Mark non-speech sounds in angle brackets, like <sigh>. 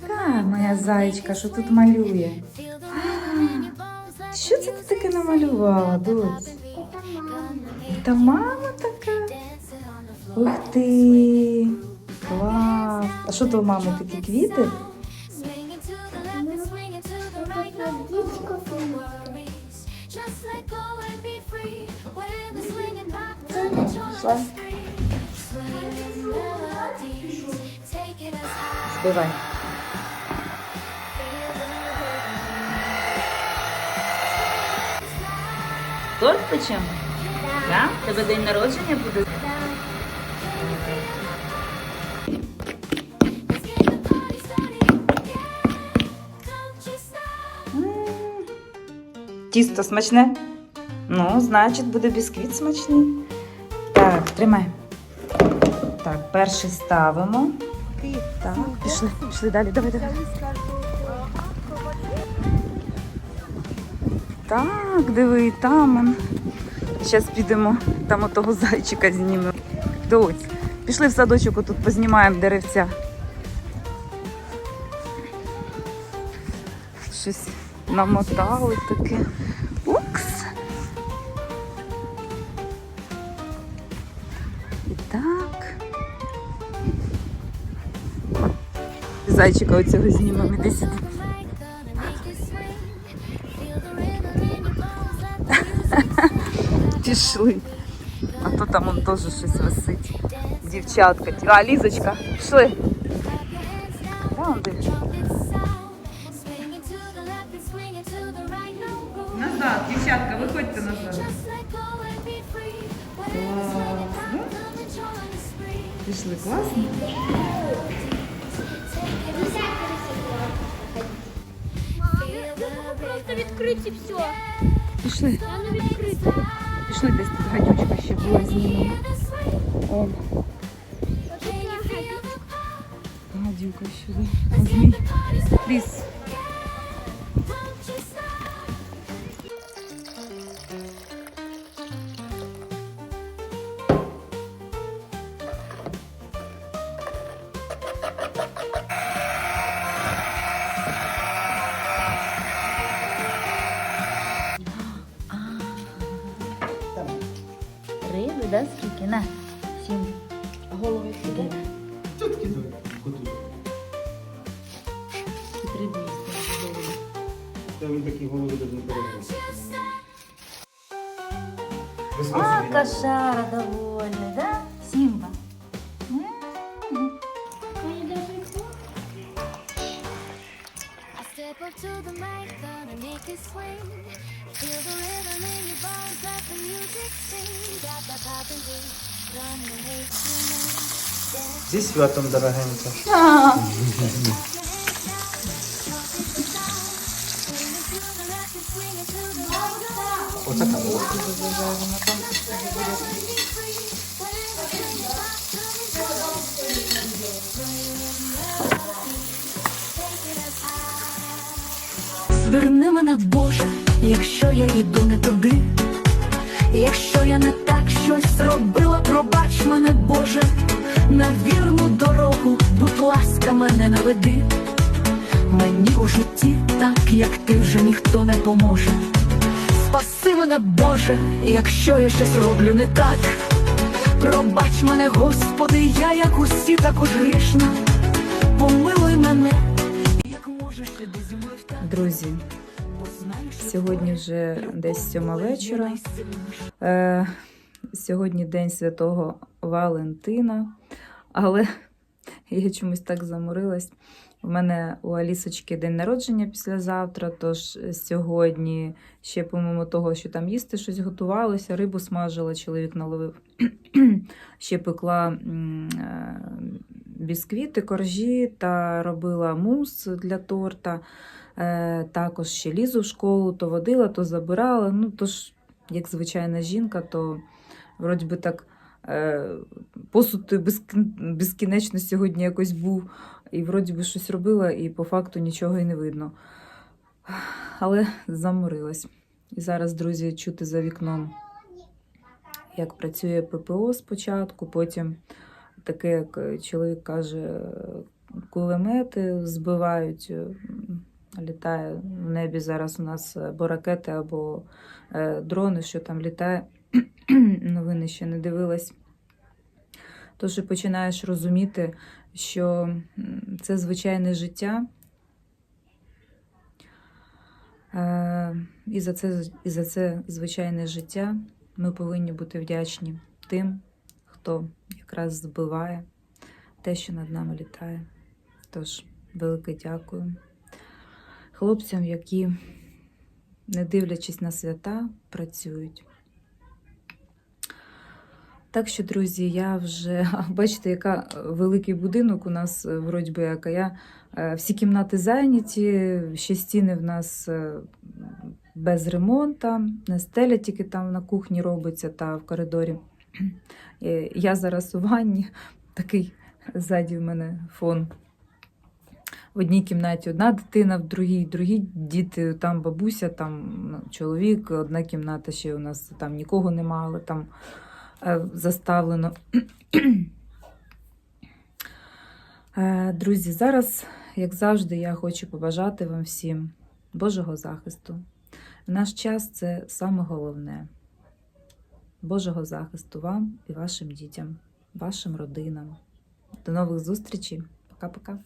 Така моя зайчка, що тут малює. А, Що це ти таке намалювала, доць? Та мама така. Ух ти! Клас! А що то у мами такі квіти? Пішла. Збивай. Торт печемо? Да? Тебе день народження буде? М, Тісто смачне? Ну, значить, буде бісквіт смачний. Так, тримай. Так, перший ставимо. Так, пішли, пішли далі. Давай, давай. Так, диви, там. Зараз підемо, там отого зайчика знімемо. Доць. Пішли в садочок, отут познімаємо деревця. Щось намотали таке. Укс. І так. Зайчика оцього знімемо. Іди сюди. <laughs> Пішли. А то там он теж щось висить. Дівчатка. ті- А, Лізочка, пішли. Там де. Назад, дівчатка, виходьте назад. Пішли, класно. Просто відкриті все. Пішли. Воно відкрите. Пішли десь тут гадючка ще була знімемо. О, гадюка. А Змій. Ліс. Скільки? На, сім. А голови скільки? Тут кидай, куди? Риби їсти голови. Та він такі голови навіть не перебуває. А, кошара довольный, да? I step up to the mic, gonna make it swing. Feel the rhythm in your bones, let the music sing. Got that poppin' beat, gonna make you Зі святом, дорогенька. Оце так. Верни мене, Боже, якщо я йду не туди, якщо я не так щось зробила, пробач мене, Боже, на вірну дорогу, будь ласка, мене наведи. Мені у житті, так як ти вже ніхто не поможе. Спаси мене, Боже, якщо я щось роблю не так. Пробач мене, Господи, я як усі також грішна. Помилуй мене, як можеш іди зі мною. Друзі, сьогодні вже десь сьома вечора. Е, сьогодні День Святого Валентина, але <laughs> я чомусь так заморилась. У мене у Алісочки день народження післязавтра, тож сьогодні ще, помимо того, що там їсти щось готувалося, рибу смажила, чоловік наловив. <clears throat> ще пекла е, бісквіти, коржі та робила мус для торта. Е, також ще лізу в школу, то водила, то забирала. Ну, тож, як звичайна жінка, то вроді би так е, посуд безкінечно сьогодні якось був, і вроді би щось робила, і по факту нічого і не видно. Але заморилась. І зараз, друзі, чути за вікном, як працює ППО спочатку, потім таке, як чоловік каже, кулемети збивають. е, Літає в небі зараз у нас або ракети, або е, дрони, що там літає. <clears throat> Новини ще не дивилась. Тож починаєш розуміти, що це звичайне життя. Е, І за це, і за це звичайне життя ми повинні бути вдячні тим, хто якраз збиває те, що над нами літає. Тож, велике дякую хлопцям, які, не дивлячись на свята, працюють. Так що, друзі, я вже <laughs> бачите, яка великий будинок у нас е, вроді би як, а я е, всі кімнати зайняті, ще стіни в нас е, без ремонту, стеля тільки там на кухні робиться та в коридорі. Е, Я зараз у ванні, такий ззаді в мене фон. В одній кімнаті одна дитина, в другій другі діти, там бабуся, там ну, чоловік, одна кімната ще у нас там нікого нема, але там е, заставлено. Е, Друзі, зараз, як завжди, я хочу побажати вам всім Божого захисту. В наш час це саме головне. Божого захисту вам і вашим дітям, вашим родинам. До нових зустрічей. Пока-пока.